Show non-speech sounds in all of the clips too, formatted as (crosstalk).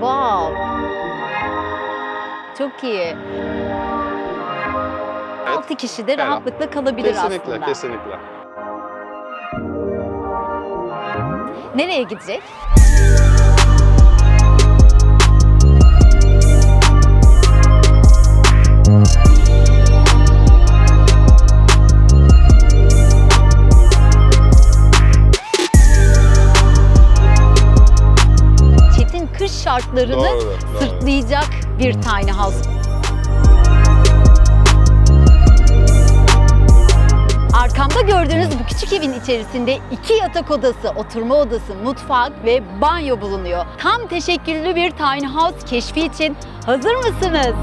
Wow. Çok iyi. 6 kişi de Ferah. rahatlıkla kalabilir Kesinlikle, aslında. kesinlikle. Nereye gidecek? Kış şartlarını Doğru, doğru. sırtlayacak bir tiny house. Arkamda gördüğünüz bu küçük evin içerisinde iki yatak odası, oturma odası, mutfak ve banyo bulunuyor. Tam teşekküllü bir tiny house keşfi için hazır mısınız?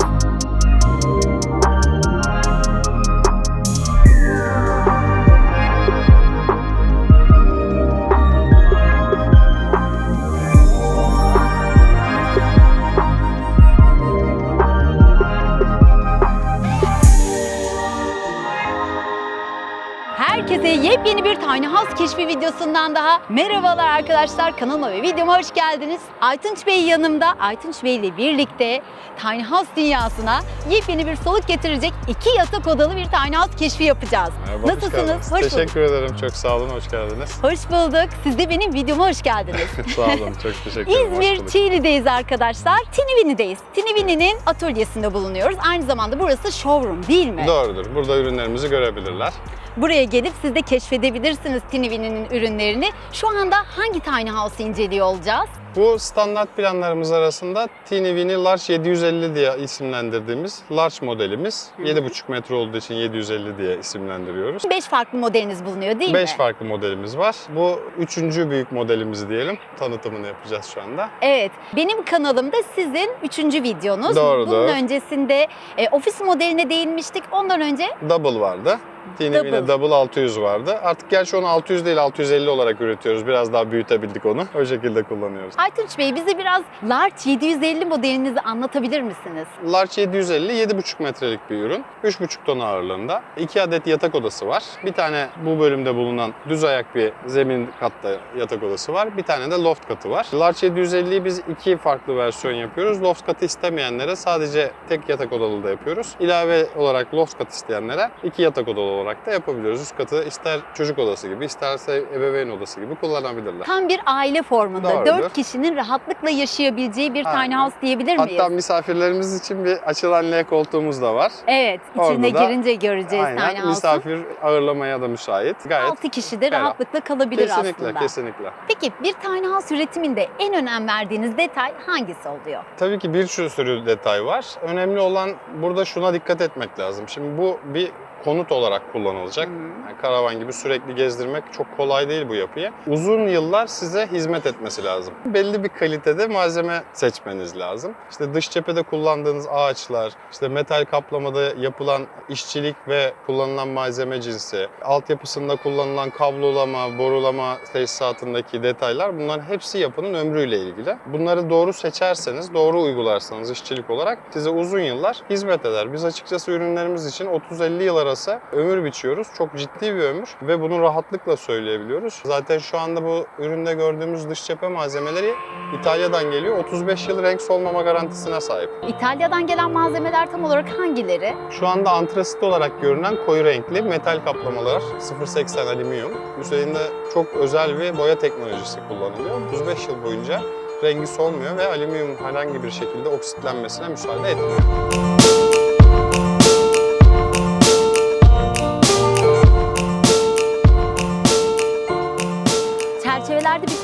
Herkese yepyeni bir Tiny House keşfi videosundan daha merhabalar arkadaşlar. Kanalıma ve videoma hoş geldiniz. Aytunç Bey yanımda. Aytunç Bey ile birlikte Tiny House dünyasına yepyeni bir soluk getirecek iki yatak odalı bir Tiny House keşfi yapacağız. Merhaba, hoş Nasılsınız? Hoş bulduk. Teşekkür ederim. Çok sağ olun. Hoş geldiniz. Hoş bulduk. Siz de benim videoma hoş geldiniz. (laughs) sağ olun. Çok teşekkür ederim. Hoş İzmir bulduk. Çiğli'deyiz arkadaşlar. Tinivini'deyiz. Tinivini'nin atölyesinde bulunuyoruz. Aynı zamanda burası showroom değil mi? Doğrudur. Burada ürünlerimizi görebilirler. Buraya gelip siz de keşfedebilirsiniz Tinivini'nin ürünlerini. Şu anda hangi tiny house'ı inceliyor olacağız? Bu standart planlarımız arasında Tinivini Large 750 diye isimlendirdiğimiz Large modelimiz. 7,5 metre olduğu için 750 diye isimlendiriyoruz. 5 farklı modeliniz bulunuyor değil 5 mi? farklı modelimiz var. Bu üçüncü büyük modelimiz diyelim. Tanıtımını yapacağız şu anda. Evet. Benim kanalımda sizin üçüncü videonuz. Doğru, Bunun doğru. öncesinde e, ofis modeline değinmiştik. Ondan önce Double vardı. Tinivini Double. Double. 600 vardı. Artık gerçi onu 600 değil 650 olarak üretiyoruz. Biraz daha büyütebildik onu. O şekilde kullanıyoruz. Aytunç Bey bize biraz Large 750 modelinizi anlatabilir misiniz? Large 750 7,5 metrelik bir ürün. 3,5 ton ağırlığında. 2 adet yatak odası var. Bir tane bu bölümde bulunan düz ayak bir zemin katta yatak odası var. Bir tane de loft katı var. Large 750'yi biz iki farklı versiyon yapıyoruz. Loft katı istemeyenlere sadece tek yatak odalı da yapıyoruz. İlave olarak loft kat isteyenlere iki yatak odalı olarak da yapabiliyoruz. Üst katı ister çocuk odası gibi isterse ebeveyn odası gibi kullanabilirler. Tam bir aile formunda. Doğrudur. 4 kişinin rahatlıkla yaşayabileceği bir tiny Aynen. house diyebilir miyiz? Hatta misafirlerimiz için bir açılan L koltuğumuz da var. Evet, Orada içine da girince göreceğiz tiny Aynen house'u. misafir ağırlamaya da müsait. Gayet 6 kişi de ferah. rahatlıkla kalabilir kesinlikle aslında. kesinlikle. Peki bir tiny house üretiminde en önem verdiğiniz detay hangisi oluyor? Tabii ki bir sürü detay var. Önemli olan burada şuna dikkat etmek lazım. Şimdi bu bir konut olarak kullanılacak. Yani karavan gibi sürekli gezdirmek çok kolay değil bu yapıyı. Uzun yıllar size hizmet etmesi lazım. Belli bir kalitede malzeme seçmeniz lazım. İşte dış cephede kullandığınız ağaçlar, işte metal kaplamada yapılan işçilik ve kullanılan malzeme cinsi, altyapısında kullanılan kablolama, borulama tesisatındaki detaylar bunların hepsi yapının ömrüyle ilgili. Bunları doğru seçerseniz, doğru uygularsanız işçilik olarak size uzun yıllar hizmet eder. Biz açıkçası ürünlerimiz için 30-50 yıl arası ömür biçiyoruz. Çok ciddi bir ömür ve bunu rahatlıkla söyleyebiliyoruz. Zaten şu anda bu üründe gördüğümüz dış cephe malzemeleri İtalya'dan geliyor. 35 yıl renk solmama garantisine sahip. İtalya'dan gelen malzemeler tam olarak hangileri? Şu anda antrasit olarak görünen koyu renkli metal kaplamalar 0.80 alüminyum. Üzerinde çok özel bir boya teknolojisi kullanılıyor. 35 yıl boyunca rengi solmuyor ve alüminyum herhangi bir şekilde oksitlenmesine müsaade etmiyor.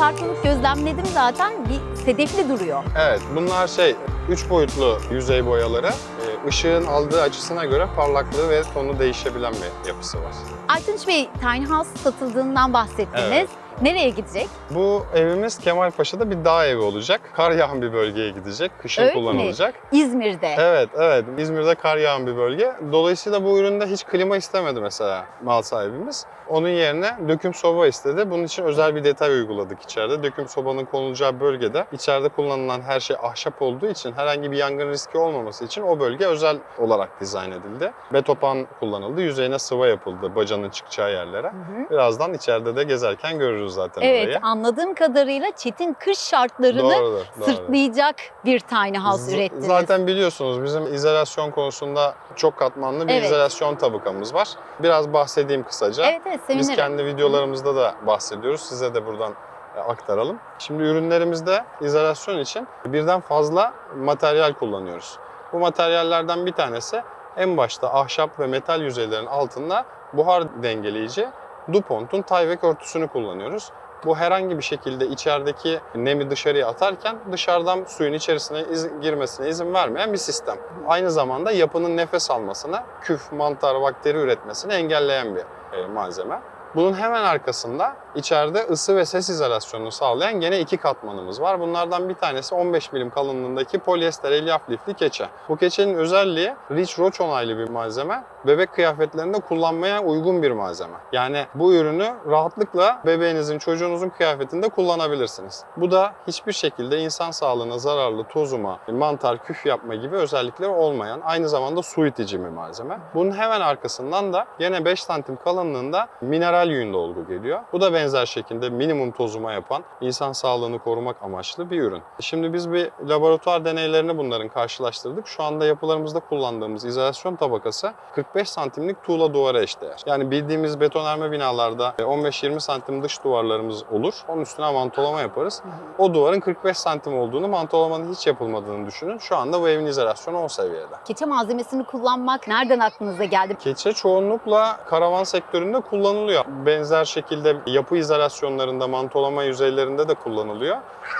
Farklılık gözlemledim zaten. Bir sedefli duruyor. Evet, bunlar şey, üç boyutlu yüzey boyaları. Ee, ışığın aldığı açısına göre parlaklığı ve tonu değişebilen bir yapısı var. Aytunç Bey, tiny house satıldığından bahsettiniz. Evet. Nereye gidecek? Bu evimiz Kemalpaşa'da bir dağ evi olacak. Kar yağan bir bölgeye gidecek, kışın Öyle mi? kullanılacak. İzmir'de. Evet, evet. İzmir'de kar yağan bir bölge. Dolayısıyla bu üründe hiç klima istemedi mesela mal sahibimiz. Onun yerine döküm soba istedi. Bunun için özel bir detay uyguladık içeride. Döküm sobanın konulacağı bölgede içeride kullanılan her şey ahşap olduğu için herhangi bir yangın riski olmaması için o bölge özel olarak dizayn edildi. Betopan kullanıldı. Yüzeyine sıva yapıldı bacanın çıkacağı yerlere. Hı hı. Birazdan içeride de gezerken görürüz görürüz zaten Evet orayı. anladığım kadarıyla çetin kış şartlarını Doğrudur, doğrudur. sırtlayacak bir tiny house Z- ürettiniz. Zaten biliyorsunuz bizim izolasyon konusunda çok katmanlı bir Evet. izolasyon tabakamız var. Biraz bahsedeyim kısaca. Evet evet sevinirim. Biz kendi videolarımızda da bahsediyoruz. Size de buradan e, aktaralım. Şimdi ürünlerimizde izolasyon için birden fazla materyal kullanıyoruz. Bu materyallerden bir tanesi en başta ahşap ve metal yüzeylerin altında buhar dengeleyici DuPont'un Tyvek örtüsünü kullanıyoruz. Bu herhangi bir şekilde içerideki nemi dışarıya atarken dışarıdan suyun içerisine iz- girmesine izin vermeyen bir sistem. Aynı zamanda yapının nefes almasına, küf, mantar, bakteri üretmesini engelleyen bir e, malzeme. Bunun hemen arkasında içeride ısı ve ses izolasyonunu sağlayan gene iki katmanımız var. Bunlardan bir tanesi 15 milim kalınlığındaki polyester elyaf lifli keçe. Bu keçenin özelliği Rich Roach onaylı bir malzeme. Bebek kıyafetlerinde kullanmaya uygun bir malzeme. Yani bu ürünü rahatlıkla bebeğinizin, çocuğunuzun kıyafetinde kullanabilirsiniz. Bu da hiçbir şekilde insan sağlığına zararlı tozuma, mantar, küf yapma gibi özellikleri olmayan, aynı zamanda su itici bir malzeme. Bunun hemen arkasından da yine 5 santim kalınlığında mineral yün dolgu geliyor. Bu da benzer şekilde minimum tozuma yapan, insan sağlığını korumak amaçlı bir ürün. Şimdi biz bir laboratuvar deneylerini bunların karşılaştırdık. Şu anda yapılarımızda kullandığımız izolasyon tabakası 45 santimlik tuğla duvara eşdeğer. Yani bildiğimiz betonarme binalarda 15-20 santim dış duvarlarımız olur. Onun üstüne mantolama yaparız. O duvarın 45 santim olduğunu, mantolamanın hiç yapılmadığını düşünün. Şu anda bu evin izolasyonu o seviyede. Keçe malzemesini kullanmak nereden aklınıza geldi? Keçe çoğunlukla karavan sektöründe kullanılıyor. Benzer şekilde yapı izolasyonlarında, mantolama yüzeylerinde de kullanılıyor.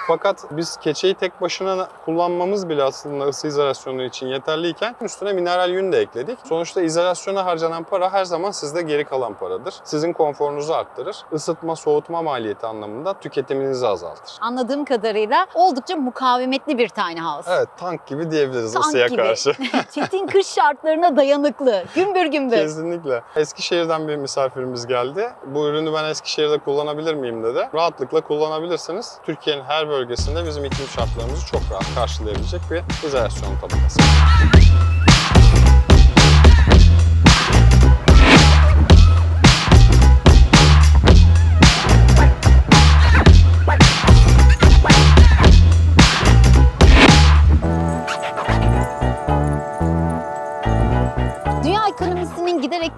Fakat biz keçeyi tek başına kullanmamız bile aslında ısı izolasyonu için yeterliyken üstüne mineral yün de ekledik. Sonuçta izolasyona harcanan para her zaman sizde geri kalan paradır. Sizin konforunuzu arttırır. Isıtma, soğutma maliyeti anlamında tüketiminizi azaltır. Anladığım kadarıyla oldukça mukavemetli bir tiny house. Evet, tank gibi diyebiliriz Tank ısıya gibi. karşı. (laughs) (laughs) Çetin kış şartlarına dayanıklı. Gümbür gümbür. Kesinlikle. Eskişehir'den bir misafirimiz geldi. Bu ürünü ben Eskişehir'de kullanabilir miyim dedi. Rahatlıkla kullanabilirsiniz. Türkiye'nin her bölgesinde bizim iklim şartlarımızı çok rahat karşılayabilecek bir izolasyon tabakası.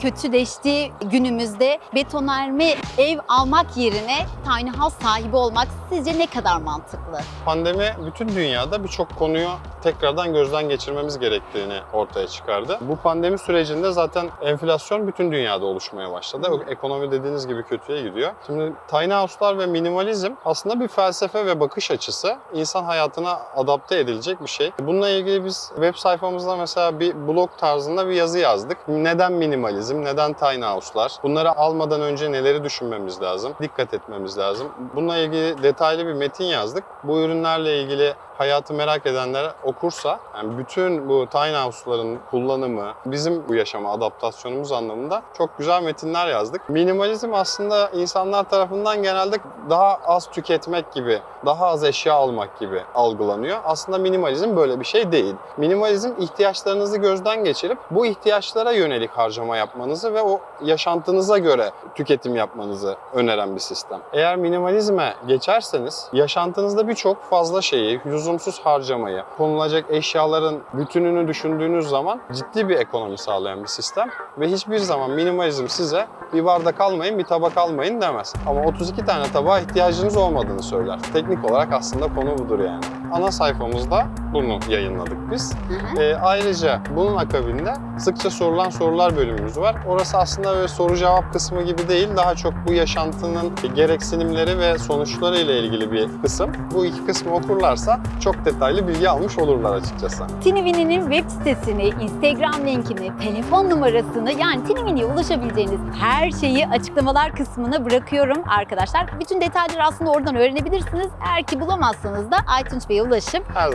Kötüleştiği günümüzde betonarme ev almak yerine tiny house sahibi olmak sizce ne kadar mantıklı? Pandemi bütün dünyada birçok konuyu tekrardan gözden geçirmemiz gerektiğini ortaya çıkardı. Bu pandemi sürecinde zaten enflasyon bütün dünyada oluşmaya başladı. Ekonomi dediğiniz gibi kötüye gidiyor. Şimdi tiny house'lar ve minimalizm aslında bir felsefe ve bakış açısı. İnsan hayatına adapte edilecek bir şey. Bununla ilgili biz web sayfamızda mesela bir blog tarzında bir yazı yazdık. Neden minimalizm, neden tiny house'lar? Bunları almadan önce neleri düşünmemiz lazım? Dikkat etmemiz lazım. Bununla ilgili detaylı bir metin yazdık. Bu ürünlerle ilgili hayatı merak edenler okursa yani bütün bu tiny house'ların kullanımı, bizim bu yaşama adaptasyonumuz anlamında çok güzel metinler yazdık. Minimalizm aslında insanlar tarafından genelde daha az tüketmek gibi, daha az eşya almak gibi algılanıyor. Aslında minimalizm böyle bir şey değil. Minimalizm ihtiyaçlarınızı gözden geçirip bu ihtiyaçlara yönelik harcama yapmanızı ve o yaşantınıza göre tüketim yapmanızı öneren bir sistem. Eğer minimalizme geçerseniz yaşantınızda birçok fazla şeyi, lüzumsuz harcamayı, konulacak eşyaların bütününü düşündüğünüz zaman ciddi bir ekonomi sağlayan bir sistem ve hiçbir zaman minimalizm size bir bardak almayın, bir tabak almayın demez. Ama 32 tane tabağa ihtiyacınız olmadığını söyler. Teknik olarak aslında konu budur yani. Ana sayfamızda bunu yayınladık biz. Ee, ayrıca bunun akabinde sıkça sorulan sorular bölümümüz var. Orası aslında böyle soru cevap kısmı gibi değil, daha çok bu yaşantının gereksinimleri ve sonuçları ile ilgili bir kısım. Bu iki kısmı okurlarsa çok detaylı bilgi almış olurlar açıkçası. Tinivini'nin web sitesini, Instagram linkini, telefon numarasını yani Tinivini'ye ulaşabileceğiniz her şeyi açıklamalar kısmına bırakıyorum arkadaşlar. Bütün detayları aslında oradan öğrenebilirsiniz. Eğer ki bulamazsanız da iTunes Bey'e ulaşıp Her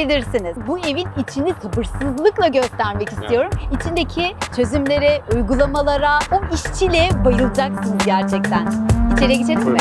zaman. öğrenebilirsiniz. Bu evin içini sabırsızlıkla göstermek istiyorum. İçindeki çözümlere, uygulamalara, o işçiliğe bayılacaksınız gerçekten. İçeriye geçelim mi?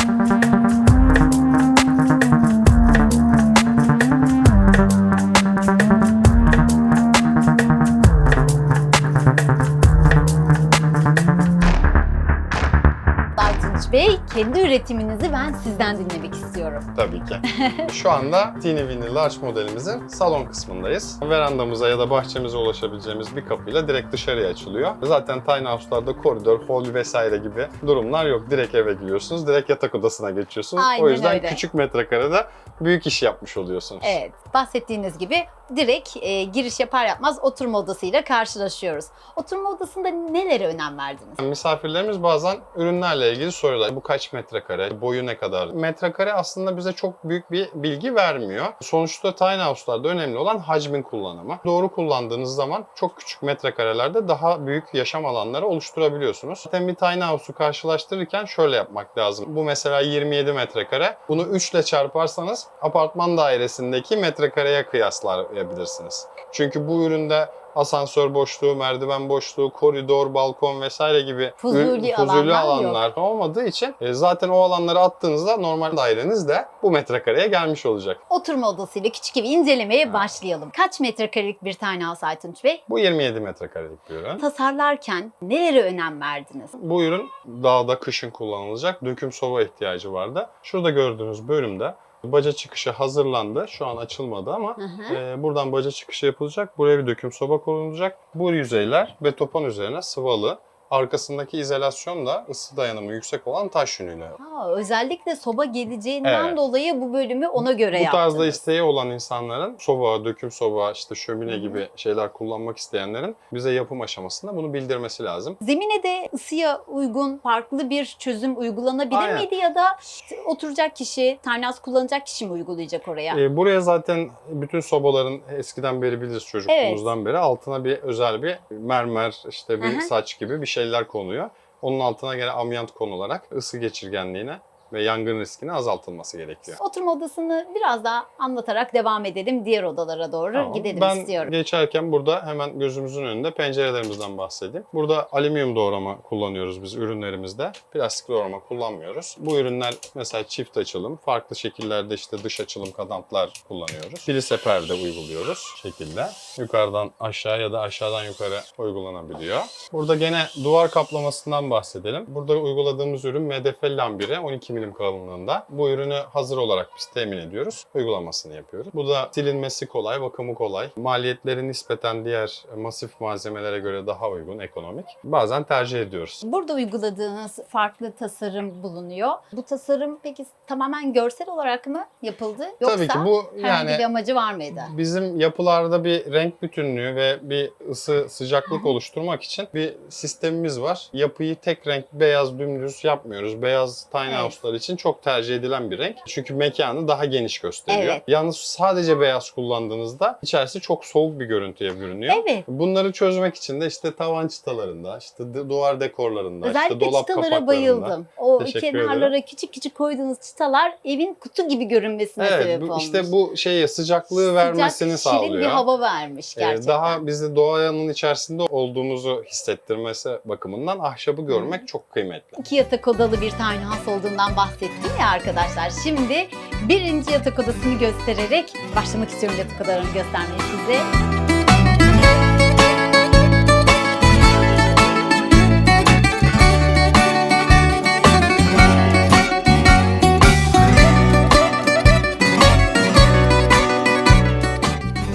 Kendi üretiminizi ben sizden dinlemek istiyorum. Tabii ki. (laughs) Şu anda Teeny Weeny Large modelimizin salon kısmındayız. Verandamıza ya da bahçemize ulaşabileceğimiz bir kapıyla direkt dışarıya açılıyor. Zaten tiny house'larda koridor, hall vesaire gibi durumlar yok. Direkt eve giriyorsunuz, direkt yatak odasına geçiyorsunuz. Aynen o yüzden öyle. küçük metrekarede büyük iş yapmış oluyorsunuz. Evet, bahsettiğiniz gibi direkt e, giriş yapar yapmaz oturma odasıyla karşılaşıyoruz. Oturma odasında nelere önem verdiniz? Misafirlerimiz bazen ürünlerle ilgili soruyorlar. Bu kaç metrekare, boyu ne kadar? Metrekare aslında bize çok büyük bir bilgi vermiyor. Sonuçta tiny house'larda önemli olan hacmin kullanımı. Doğru kullandığınız zaman çok küçük metrekarelerde daha büyük yaşam alanları oluşturabiliyorsunuz. Zaten bir tiny house'u karşılaştırırken şöyle yapmak lazım. Bu mesela 27 metrekare. Bunu 3 ile çarparsanız apartman dairesindeki metrekareye kıyaslayabilirsiniz. Çünkü bu üründe asansör boşluğu, merdiven boşluğu, koridor, balkon vesaire gibi Fuzuli fuzuli alanlar alanlar olmadığı için e, zaten o alanları attığınızda normal daireniz de bu metrekareye gelmiş olacak. Oturma odasıyla küçük evi incelemeye başlayalım. Kaç metrekarelik bir tiny house Aytunç Bey? Bu 27 metrekarelik bir ürün. Tasarlarken nelere önem verdiniz? Bu ürün dağda kışın kullanılacak döküm soba ihtiyacı vardı. Şurada gördüğünüz bölümde baca çıkışı hazırlandı. Şu an açılmadı ama Hı hı. e, buradan baca çıkışı yapılacak. Buraya bir döküm soba konulacak. Bu yüzeyler betopan üzerine sıvalı. Arkasındaki izolasyon da ısı dayanımı yüksek olan taş yünüyle Ha, özellikle soba geleceğinden Evet. dolayı bu bölümü ona göre Bu yaptınız. tarzda isteği olan insanların soba, döküm soba, işte şömine gibi şeyler kullanmak isteyenlerin bize yapım aşamasında bunu bildirmesi lazım. Zemine de ısıya uygun farklı bir çözüm uygulanabilir Aynen. miydi ya da oturacak kişi, house kullanacak kişi mi uygulayacak oraya? Ee, buraya zaten bütün sobaların eskiden beri biliriz çocukluğumuzdan beri altına bir özel bir mermer, işte bir Hı hı. saç gibi bir şeyler konuyor. Onun altına gene amyant konularak ısı geçirgenliğine ve yangın riskini azaltılması gerekiyor. Oturma odasını biraz daha anlatarak devam edelim. Diğer odalara doğru Tamam. gidelim ben istiyorum. geçerken burada hemen gözümüzün önünde pencerelerimizden bahsedeyim. Burada alüminyum doğrama kullanıyoruz biz ürünlerimizde. Plastik doğrama kullanmıyoruz. Bu ürünler mesela çift açılım, farklı şekillerde işte dış açılım kadantlar kullanıyoruz. Kilise perde uyguluyoruz şekilde. Yukarıdan aşağı ya da aşağıdan yukarı uygulanabiliyor. Burada gene duvar kaplamasından bahsedelim. Burada uyguladığımız ürün MDF lambire 12 milim kalınlığında. Bu ürünü hazır olarak biz temin ediyoruz. Uygulamasını yapıyoruz. Bu da silinmesi kolay, bakımı kolay. Maliyetleri nispeten diğer masif malzemelere göre daha uygun, ekonomik. Bazen tercih ediyoruz. Burada uyguladığınız farklı tasarım bulunuyor. Bu tasarım peki tamamen görsel olarak mı yapıldı? Yoksa Tabii ki bu herhangi yani bir amacı var mıydı? Bizim yapılarda bir renk bütünlüğü ve bir ısı sıcaklık oluşturmak için bir sistemimiz var. Yapıyı tek renk beyaz dümdüz yapmıyoruz. Beyaz tiny Evet. House'lar için çok tercih edilen bir renk. Çünkü mekanı daha geniş gösteriyor. Evet. Yalnız sadece beyaz kullandığınızda içerisi çok soğuk bir görüntüye bürünüyor. Evet. Bunları çözmek için de işte tavan çıtalarında, işte du- duvar dekorlarında, işte Özellikle dolap çıtalara kapaklarında. bayıldım. O kenarlara küçük küçük koyduğunuz çıtalar evin kutu gibi görünmesine Evet, sebep olmuş. işte bu şeyi sıcaklığı vermesini Sıcak, şirin sağlıyor. bir hava vermiş Ee, gerçekten. Daha bizi doğanın içerisinde olduğumuzu hissettirmesi bakımından ahşabı görmek çok kıymetli. İki yatak odalı bir tiny house olduğundan bahsettim ya arkadaşlar. Şimdi birinci yatak odasını göstererek başlamak istiyorum yatak odalarını göstermeye size.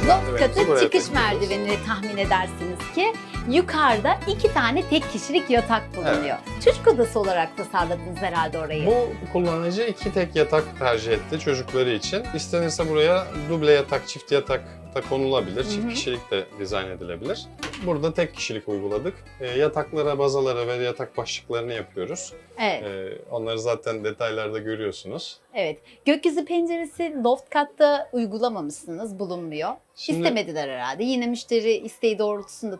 Loft katı çıkış merdivenini tahmin edersiniz ki yukarıda iki tane tek kişilik yatak bulunuyor. Çocuk odası olarak tasarladınız herhalde orayı. Bu kullanıcı iki tek yatak tercih etti çocukları için. İstenirse buraya duble yatak, çift yatak da konulabilir. Hı Çift kişilik de dizayn edilebilir. Burada tek kişilik uyguladık. Ee, yataklara, bazalara ve yatak başlıklarını yapıyoruz. Evet. Ee, onları zaten detaylarda görüyorsunuz. Evet. Gökyüzü penceresi loft katta uygulamamışsınız, bulunmuyor. Şimdi- İstemediler herhalde. Yine müşteri isteği doğrultusunda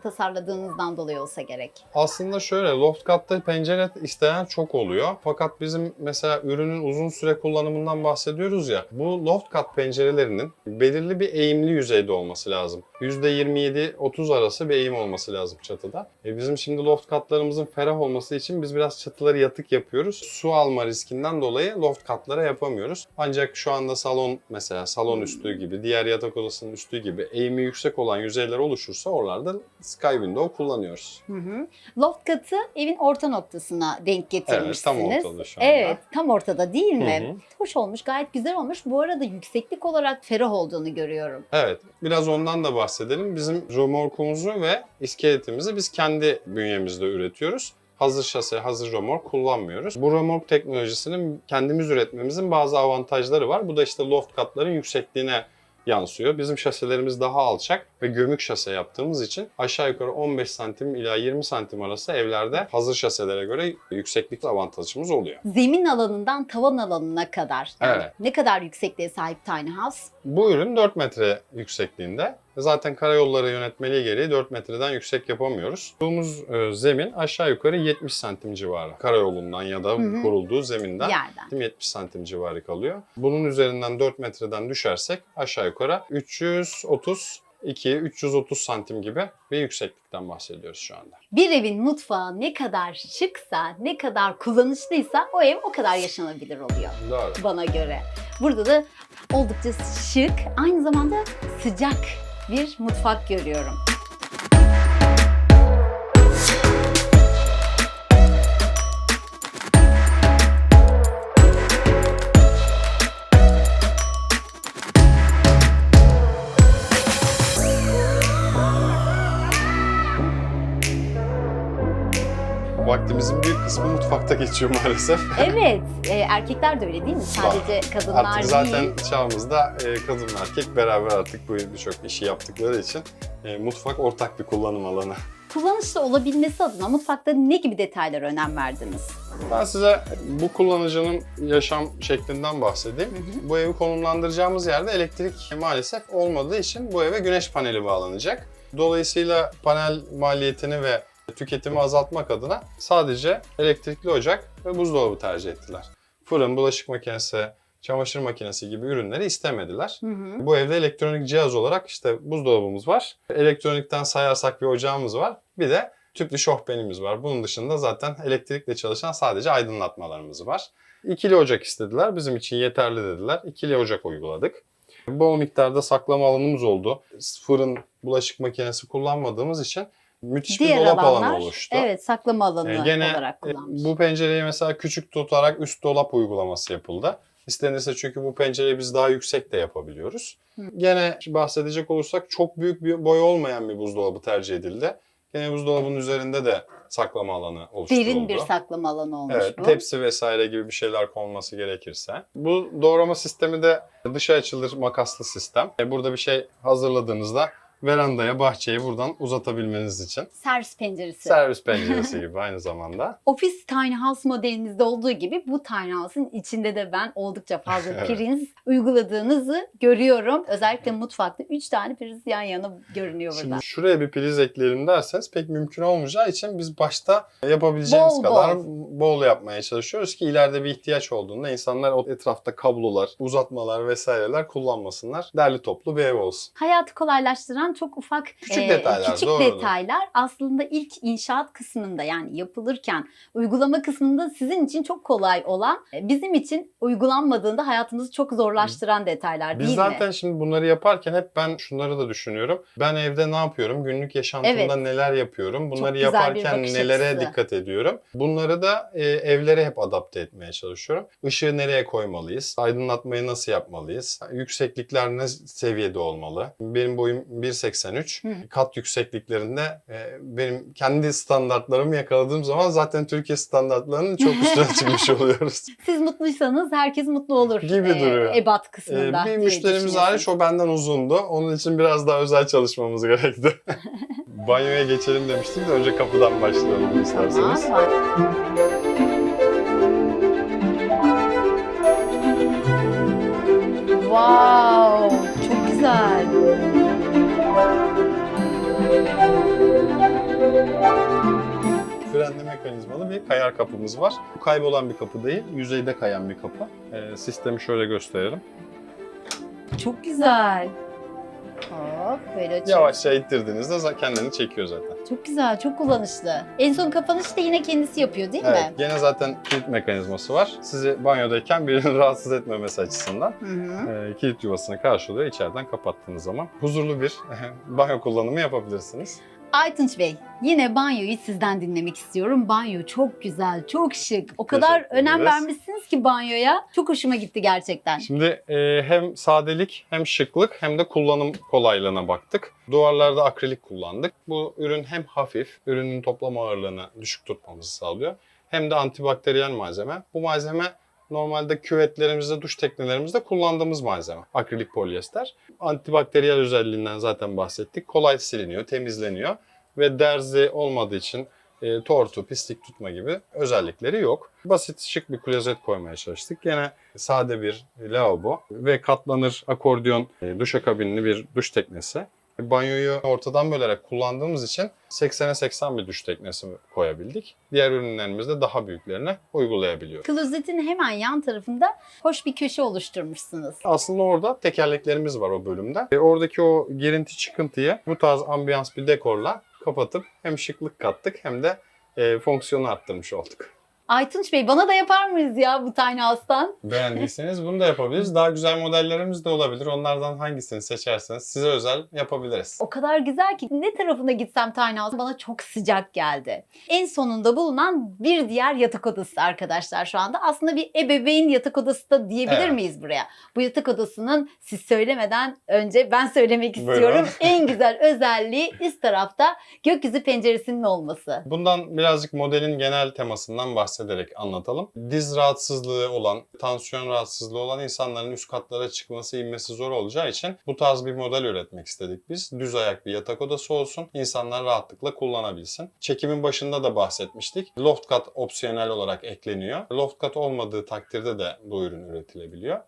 tasarladığınızdan dolayı olsa gerek. Aslında şöyle loft katta pencere isteyen çok oluyor. Fakat bizim mesela ürünün uzun süre kullanımından bahsediyoruz ya. Bu loft kat pencerelerinin belirli bir eğimli yüzeyde olması lazım. %27-30 arası bir eğim olması lazım çatıda. E bizim şimdi loft katlarımızın ferah olması için biz biraz çatıları yatık yapıyoruz. Su alma riskinden dolayı loft katlara yapamıyoruz. Ancak şu anda salon mesela salon üstü gibi, diğer yatak odasının üstü gibi eğimi yüksek olan yüzeyler oluşursa oralarda Sky Window kullanıyoruz. Hı hı. Loft katı evin orta noktasına denk getirmişsiniz. tam ortada şu anda. Evet, tam ortada değil mi? Hı hı. Hoş olmuş, gayet güzel olmuş. Bu arada yükseklik olarak ferah olduğunu görüyorum. Evet, biraz ondan da bahsedelim. Bizim römorkumuzu ve iskeletimizi biz kendi bünyemizde üretiyoruz. Hazır şase, hazır römork kullanmıyoruz. Bu römork teknolojisinin kendimiz üretmemizin bazı avantajları var. Bu da işte loft katların yüksekliğine yansıyor. Bizim şaselerimiz daha alçak ve gömük şase yaptığımız için aşağı yukarı 15 santim ila 20 santim arası evlerde hazır şaselere göre yükseklik avantajımız oluyor. Zemin alanından tavan alanına kadar. yani Evet. Ne kadar yüksekliğe sahip tiny house? Bu ürün 4 metre yüksekliğinde. Zaten karayolları yönetmeliği gereği 4 metreden yüksek yapamıyoruz. Bulduğumuz e, zemin aşağı yukarı 70 santim civarı. Karayolundan ya da Hı hı. kurulduğu zeminden Yerden. 70 santim civarı kalıyor. Bunun üzerinden 4 metreden düşersek aşağı yukarı 330 2 330 santim gibi bir yükseklikten bahsediyoruz şu anda. Bir evin mutfağı ne kadar şıksa, ne kadar kullanışlıysa o ev o kadar yaşanabilir oluyor Doğru. bana göre. Burada da oldukça şık, aynı zamanda sıcak bir mutfak görüyorum. Vaktimizin bir kısmı mutfakta geçiyor maalesef. Evet, e, erkekler de öyle değil mi? Sadece kadınlar Artık zaten değil. çağımızda e, kadın ve erkek beraber artık bu birçok işi yaptıkları için e, mutfak ortak bir kullanım alanı. Kullanışlı olabilmesi adına mutfakta ne gibi detaylara önem verdiniz? Ben size bu kullanıcının yaşam şeklinden bahsedeyim. Bu evi konumlandıracağımız yerde elektrik maalesef olmadığı için bu eve güneş paneli bağlanacak. Dolayısıyla panel maliyetini ve tüketimi azaltmak adına sadece elektrikli ocak ve buzdolabı tercih ettiler. Fırın, bulaşık makinesi, çamaşır makinesi gibi ürünleri istemediler. Hı hı. Bu evde elektronik cihaz olarak işte buzdolabımız var. Elektronikten sayarsak bir ocağımız var. Bir de tüplü şofbenimiz var. Bunun dışında zaten elektrikle çalışan sadece aydınlatmalarımız var. İkili ocak istediler. Bizim için yeterli dediler. İkili ocak uyguladık. Bol miktarda saklama alanımız oldu. Fırın, bulaşık makinesi kullanmadığımız için müthiş bir Diğer dolap alanlar, alanı oluştu. evet saklama alanı Ee, gene olarak e, kullanmış. bu pencereyi mesela küçük tutarak üst dolap uygulaması yapıldı. İstenirse çünkü bu pencereyi biz daha yüksek de yapabiliyoruz. Hı. Gene bahsedecek olursak çok büyük bir boy olmayan bir buzdolabı tercih edildi. Gene buzdolabının üzerinde de saklama alanı oluşturuldu. Derin bir saklama alanı olmuş Evet, bu. tepsi vesaire gibi bir şeyler konması gerekirse. Bu doğrama sistemi de dışa açılır makaslı sistem. E, Burada bir şey hazırladığınızda verandaya, bahçeye buradan uzatabilmeniz için. Servis penceresi. Servis penceresi (laughs) gibi aynı zamanda. Ofis tiny house modelinizde olduğu gibi bu tiny house'ın içinde de ben oldukça fazla (laughs) Evet. priz uyguladığınızı görüyorum. Özellikle mutfakta 3 tane priz yan yana görünüyor burada. Şimdi şuraya bir priz ekleyelim derseniz pek mümkün olmayacağı için biz başta yapabileceğimiz Bol kadar bol yapmaya çalışıyoruz ki ileride bir ihtiyaç olduğunda insanlar o etrafta kablolar, uzatmalar vesaireler kullanmasınlar. Derli toplu bir ev olsun. Hayatı kolaylaştıran çok ufak Küçük detaylar, küçük doğrudur. detaylar aslında ilk inşaat kısmında yani yapılırken uygulama kısmında sizin için çok kolay olan e, bizim için uygulanmadığında hayatımızı çok zorlaştıran detaylar Biz değil zaten mi? şimdi bunları yaparken hep ben şunları da düşünüyorum. Ben evde ne yapıyorum? Günlük yaşantımda Evet. neler yapıyorum? Bunları yaparken nelere açısı. dikkat ediyorum? Bunları da e, evlere hep adapte etmeye çalışıyorum. Işığı nereye koymalıyız? Aydınlatmayı nasıl yapmalıyız? Yükseklikler ne seviyede olmalı? Benim boyum 1.83. Hı. Kat yüksekliklerinde e, benim kendi standartlarımı yakaladığım zaman zaten Türkiye standartlarının çok üstüne (laughs) çıkmış oluyoruz. Siz mutluysanız herkes mutlu olur. Gibi e, duruyor. Ebat kısmında. bir diye müşterimiz hariç o benden uzundu. Onun için biraz daha özel çalışmamız gerekti. (laughs) Banyoya geçelim demiştik de önce kapıdan başlayalım isterseniz. Tamam. Wow, çok güzel. Frenli mekanizmalı bir kayar kapımız var. Bu kaybolan bir kapı değil, yüzeyde kayan bir kapı. Ee, sistemi şöyle gösterelim. Çok güzel. Hop böyle açıyoruz. Yavaşça ittirdiğinizde kendini çekiyor zaten. Çok güzel, çok kullanışlı. En son kapanışı da yine kendisi yapıyor değil Evet, mi? gene zaten kilit mekanizması var. Sizi banyodayken birinin (laughs) rahatsız etmemesi açısından Hı hı. e, kilit yuvasını karşılıyor. İçeriden kapattığınız zaman huzurlu bir (laughs) banyo kullanımı yapabilirsiniz. Aytunç Bey, yine banyoyu sizden dinlemek istiyorum. Banyo çok güzel, çok şık. O kadar Teşekkür önem ederiz. vermişsiniz ki banyoya. Çok hoşuma gitti gerçekten. Şimdi e, hem sadelik hem şıklık hem de kullanım kolaylığına baktık. Duvarlarda akrilik kullandık. Bu ürün hem hafif, ürünün toplam ağırlığını düşük tutmamızı sağlıyor. Hem de antibakteriyel malzeme. Bu malzeme normalde küvetlerimizde, duş teknelerimizde kullandığımız malzeme. Akrilik polyester. Antibakteriyel özelliğinden zaten bahsettik. Kolay siliniyor, temizleniyor ve derzi olmadığı için e, tortu, pislik tutma gibi özellikleri yok. Basit şık bir klozet koymaya çalıştık. Yine sade bir lavabo ve katlanır akordiyon e, duşakabinli bir duş teknesi. Banyoyu ortadan bölerek kullandığımız için 80'e 80 bir duş teknesi koyabildik. Diğer ürünlerimizde daha büyüklerine uygulayabiliyoruz. Klozetin hemen yan tarafında hoş bir köşe oluşturmuşsunuz. Aslında orada tekerleklerimiz var o bölümde. E, oradaki o girinti çıkıntıyı bu tarz ambiyans bir dekorla kapatıp hem şıklık kattık hem de e, fonksiyonu arttırmış olduk. Aytunç Bey bana da yapar mıyız ya bu tane hastan? Beğendiyseniz bunu da yapabiliriz. Daha güzel modellerimiz de olabilir. Onlardan hangisini seçerseniz size özel yapabiliriz. O kadar güzel ki ne tarafına gitsem tiny house bana çok sıcak geldi. En sonunda bulunan bir diğer yatak odası arkadaşlar şu anda. Aslında bir ebeveyn yatak odası da diyebilir Evet. miyiz buraya? Bu yatak odasının siz söylemeden önce ben söylemek Buyurun. istiyorum. en güzel özelliği üst tarafta gökyüzü penceresinin olması. Bundan birazcık modelin genel temasından bahsederek anlatalım. Diz rahatsızlığı olan, tansiyon rahatsızlığı olan insanların üst katlara çıkması, inmesi zor olacağı için bu tarz bir model üretmek istedik biz. Düz ayak bir yatak odası olsun, insanlar rahatlıkla kullanabilsin. Çekimin başında da bahsetmiştik. Loft kat opsiyonel olarak ekleniyor. Loft kat olmadığı takdirde de bu ürün üretilebiliyor.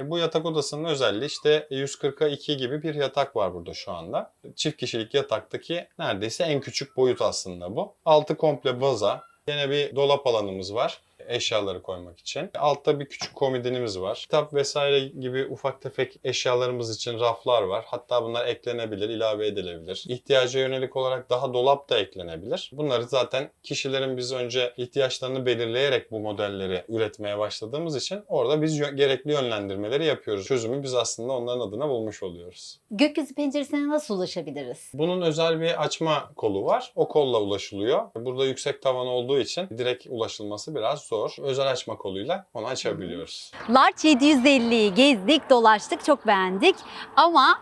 Bu yatak odasının özelliği işte 140'a 2 gibi bir yatak var burada şu anda. Çift kişilik yataktaki neredeyse en küçük boyut aslında bu. Altı komple baza. Yine bir dolap alanımız var eşyaları koymak için. Altta bir küçük komodinimiz var. Kitap vesaire gibi ufak tefek eşyalarımız için raflar var. Hatta bunlar eklenebilir, ilave edilebilir. İhtiyaca yönelik olarak daha dolap da eklenebilir. Bunları zaten kişilerin biz önce ihtiyaçlarını belirleyerek bu modelleri üretmeye başladığımız için orada biz gerekli yönlendirmeleri yapıyoruz. Çözümü biz aslında onların adına bulmuş oluyoruz. Gökyüzü penceresine nasıl ulaşabiliriz? Bunun özel bir açma kolu var. O kolla ulaşılıyor. Burada yüksek tavan olduğu için direkt ulaşılması biraz zor. Özel açma koluyla onu açabiliyoruz. Large 750'yi gezdik, dolaştık, çok beğendik. Ama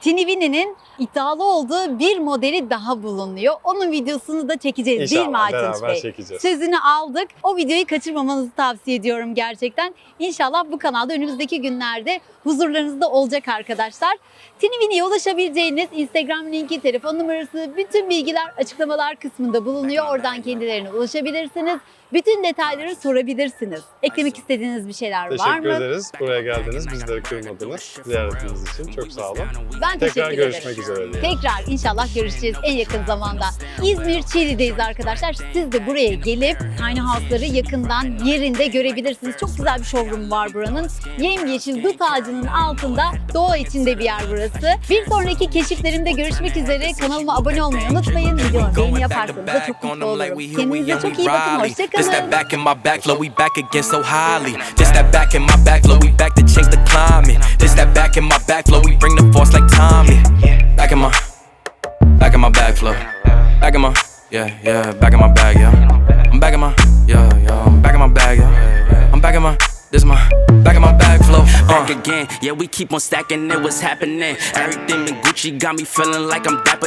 Tinivini'nin iddialı olduğu bir modeli daha bulunuyor. Onun videosunu da çekeceğiz değil mi İnşallah Aytunç beraber Bey? çekeceğiz. Sözünü aldık. O videoyu kaçırmamanızı tavsiye ediyorum gerçekten. İnşallah bu kanalda önümüzdeki günlerde huzurlarınızda olacak arkadaşlar. Tinivini'ye ulaşabileceğiniz Instagram linki, telefon numarası, bütün bilgiler açıklamalar kısmında bulunuyor. Oradan kendilerine ulaşabilirsiniz. Bütün detayları sorabilirsiniz. Eklemek istediğiniz bir şeyler var Teşekkür mı? ederiz. Buraya geldiniz. Bizleri kırmadınız. Ziyaretiniz için çok sağ olun. Ben Tekrar teşekkür görüşmek ederim. üzere diyelim. Tekrar inşallah görüşeceğiz en yakın zamanda. İzmir Çiğli'deyiz arkadaşlar. Siz de buraya gelip tiny house'ları yakından yerinde görebilirsiniz. Çok güzel bir showroom var buranın. Yemyeşil dut ağacının altında doğa içinde bir yer burası. Bir sonraki keşiflerimde görüşmek üzere. Kanalıma abone olmayı unutmayın. Videomu beğeni yaparsanız da çok mutlu olurum. Kendinize çok iyi bakın. This that back in my back flow, we back again so highly. This that back in my back flow, we back to change the climate. This that back in my back flow, we bring the force like Tommy. Back in my, back in my back flow. Back in my, yeah, yeah, back in my bag, yeah. I'm back in my, yeah, yeah, I'm back in my bag, yeah. I'm back in my, this my, back in my bag flow. Uh. Back again, yeah, we keep on stacking it, what's happening? Everything in Gucci got me feeling like I'm dapper